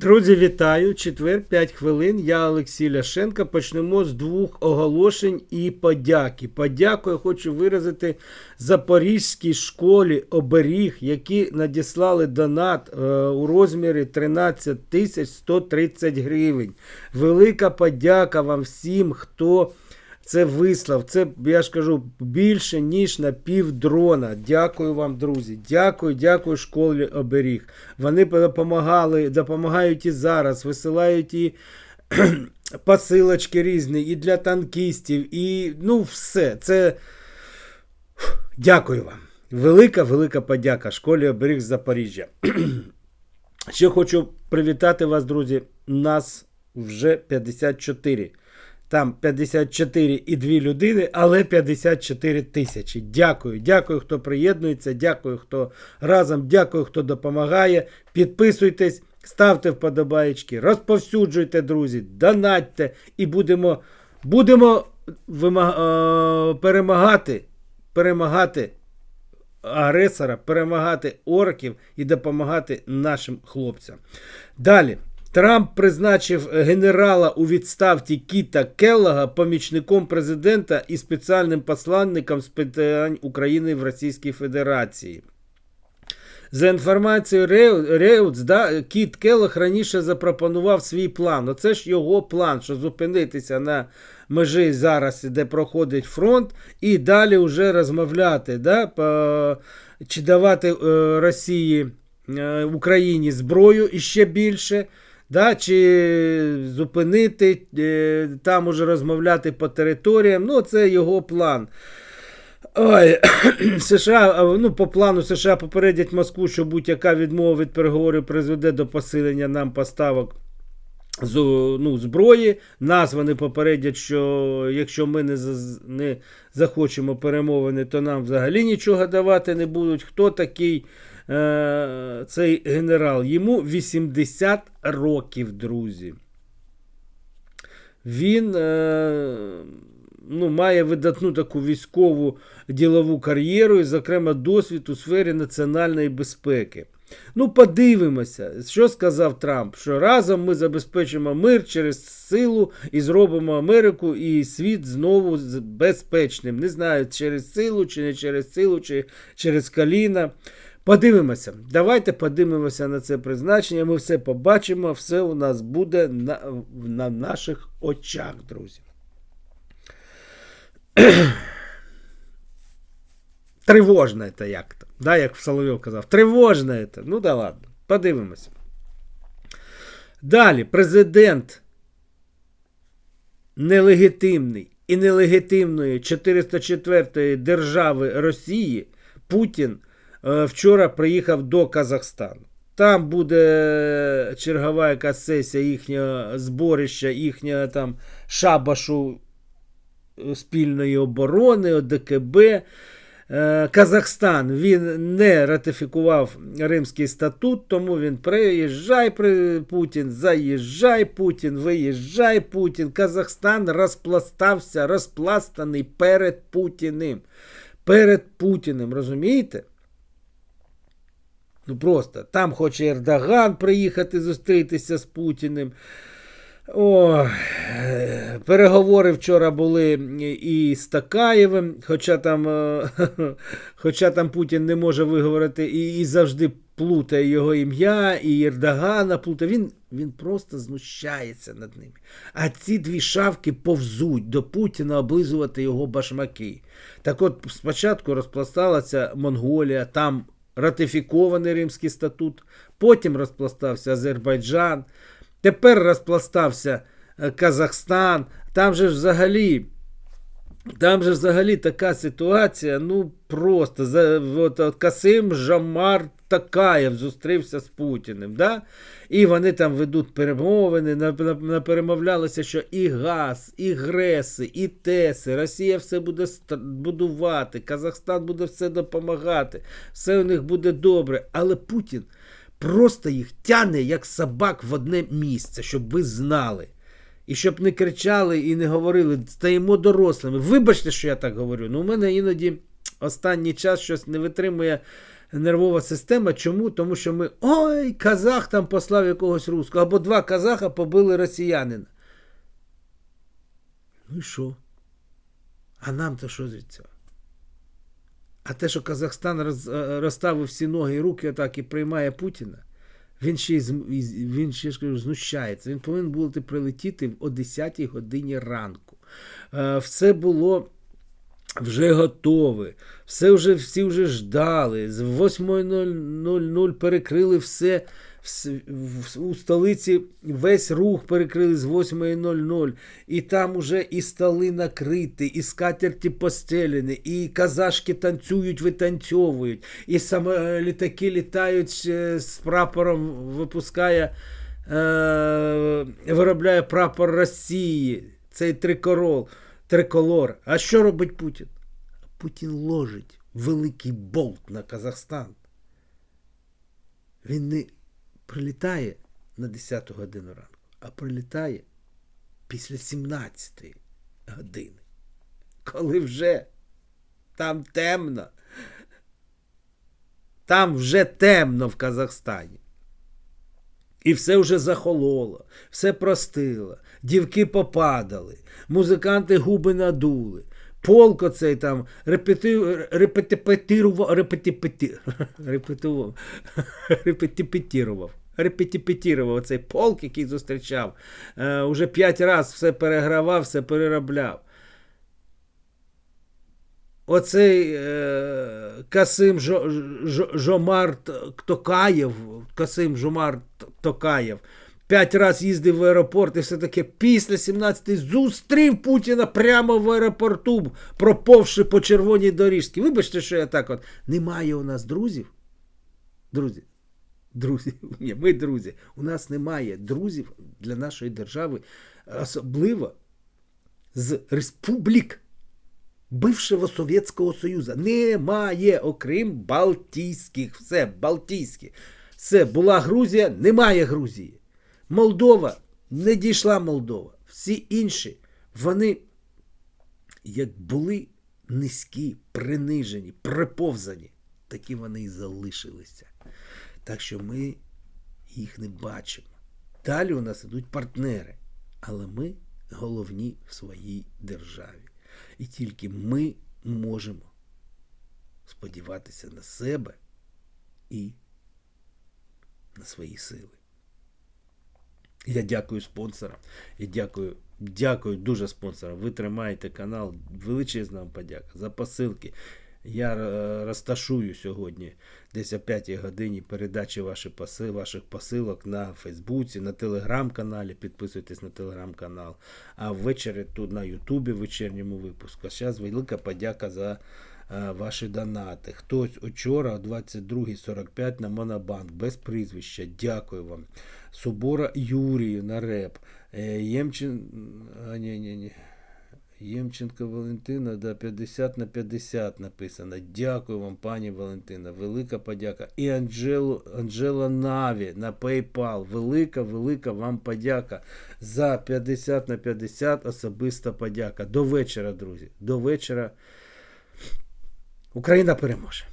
Друзі, вітаю! Четвер, 5 хвилин. Я Олексій Ляшенко. Почнемо з двох оголошень і подяки. Подяку я хочу виразити Запорізькій школі оберіг, які надіслали донат е, у розмірі 13 тисяч 130 гривень. Велика подяка вам всім, хто. Це вислав, це, я ж кажу, більше, ніж на пів дрона. Дякую вам, друзі. Дякую, дякую школі оберіг. Вони допомагали, допомагають і зараз, висилають і посилочки різні, і для танкістів, і ну, все. Це дякую вам. Велика, велика подяка школі оберіг Запоріжжя. Ще хочу привітати вас, друзі. Нас вже 54. Там 54 і 2 людини, але 54 тисячі. Дякую. Дякую, хто приєднується. Дякую, хто разом. Дякую, хто допомагає. Підписуйтесь, ставте вподобаєчки, розповсюджуйте, друзі, донатьте і будемо, будемо вимаг... е, перемагати, перемагати агресора, перемагати орків і допомагати нашим хлопцям. Далі. Трамп призначив генерала у відставці Кіта Келлога помічником президента і спеціальним посланником з питань України в Російській Федерації. За інформацією Реутс, да, Кіт Келлог раніше запропонував свій план. Оце ж його план, що зупинитися на межі зараз, де проходить фронт, і далі вже розмовляти, да, по, чи давати е, Росії е, Україні зброю іще більше. Да, Чи зупинити, е, там уже розмовляти по територіям. Ну, це його план. Ой, США, ну, По плану США попередять Москву, що будь-яка відмова від переговорів призведе до посилення нам поставок з, ну, зброї. Нас вони попередять, що якщо ми не не захочемо перемовини, то нам взагалі нічого давати не будуть. Хто такий? Е, цей генерал. Йому 80 років, друзі. Він е, ну, має видатну таку військову ділову кар'єру і, зокрема, досвід у сфері національної безпеки. Ну, подивимося, що сказав Трамп, що разом ми забезпечимо мир через силу і зробимо Америку і світ знову безпечним. Не знаю, через силу, чи не через силу, чи через коліна. Подивимося. Давайте подивимося на це призначення. Ми все побачимо, все у нас буде на, на наших очах, друзі. Тривожно це як-то. Да, як Соловйов казав. Тривожно це. Ну да ладно. Подивимося. Далі, президент нелегітимний і нелегітимної 404 держави Росії Путін. Е, вчора приїхав до Казахстану. Там буде чергова якась сесія їхнього зборища, їхнього там шабашу е, спільної оборони, ОДКБ. Е, Казахстан він не ратифікував Римський статут, тому він приїжджай Путін, заїжджай Путін, виїжджай Путін. Казахстан розпластався, розпластаний перед Путіним. Перед Путіним, розумієте? Ну просто там хоче Ердоган приїхати зустрітися з Путіним. О, Переговори вчора були і з Такаєвим, хоча там е, хоча там Путін не може виговорити і і завжди плутає його ім'я, і Ердогана плутає. Він він просто знущається над ними. А ці дві шавки повзуть до Путіна облизувати його башмаки. Так от спочатку розпласталася Монголія, там ратифікований Римський статут, потім розпластався Азербайджан, тепер розпластався е, Казахстан. Там же взагалі. Там же взагалі така ситуація, ну просто за, от, от Касим Жамар Такаєв зустрівся з Путіним. Да? І вони там ведуть перемовини, наперемовлялися, що і газ, і Греси, і Теси, Росія все буде будувати, Казахстан буде все допомагати, все у них буде добре. Але Путін просто їх тяне як собак в одне місце, щоб ви знали. І щоб не кричали і не говорили, стаємо дорослими. Вибачте, що я так говорю. Ну, у мене іноді останній час щось не витримує нервова система. Чому? Тому що ми. Ой, казах там послав якогось русского, або два казаха побили росіянина. Ну і що? А нам то що від цього? А те, що Казахстан е, розставив всі ноги і руки отак і приймає Путіна, він ще, він ще ж знущається. Він повинен бути прилетіти о 10 годині ранку. Е, Все було вже готове. Все вже, всі вже ждали. З 8.00 перекрили все. У столиці весь рух перекрили з 8.00. І там уже і столи накриті, і скатерті постелені, і казашки танцюють, витанцьовують, і саме літаки літають е, з прапором, випускає, е, виробляє прапор Росії, цей трикорол, триколор. А що робить Путін? Путін ложить великий болт на Казахстан. Він не прилітає на 10 годину ранку, а прилітає після 17 години, коли вже там темно. Там вже темно в Казахстані. І все вже захололо, все простило, дівки попадали, музиканти губи надули. Полк оцей там репетив, репетипетирував, репетипети, цей полк, який зустрічав. Е, уже п'ять разів все перегравав, все переробляв. Оцей е, Касим Жо, Жо, Жомар Токаєв, Касим Жомар Токаєв, п'ять разів їздив в аеропорт і все таке після 17-ї зустрів Путіна прямо в аеропорту, проповши по червоній доріжці. Вибачте, що я так от. Немає у нас друзів. Друзі. Друзі, ні, ми друзі. У нас немає друзів для нашої держави, особливо з республік бившого Совєтського Союзу. Немає, окрім Балтійських. Все, Балтійські. Все, була Грузія, немає Грузії. Молдова не дійшла Молдова. Всі інші, вони як були низькі, принижені, приповзані, такі вони і залишилися. Так що ми їх не бачимо. Далі у нас ідуть партнери, але ми головні в своїй державі. І тільки ми можемо сподіватися на себе і на свої сили. Я дякую спонсорам. Я дякую, дякую дуже спонсорам. Ви тримаєте канал. Величезна вам подяка за посилки. Я е, розташую сьогодні десь о 5 годині передачі ваші поси, ваших посилок на Фейсбуці, на телеграм-каналі. Підписуйтесь на телеграм-канал. А ввечері тут на Ютубі в вечірньому випуску. А зараз велика подяка за е, ваші донати. Хтось учора о 22.45 на Монобанк без прізвища. Дякую вам. Субора Юрію на реп. Е, Ємчин. А, ні, ні, ні. Ємченко Валентина, да, 50 на 50 написано. Дякую вам, пані Валентина. Велика подяка. І Анджелу, Анджела Наві на PayPal. Велика, велика вам подяка. За 50 на 50 особиста подяка. До вечора, друзі. До вечора. Україна переможе.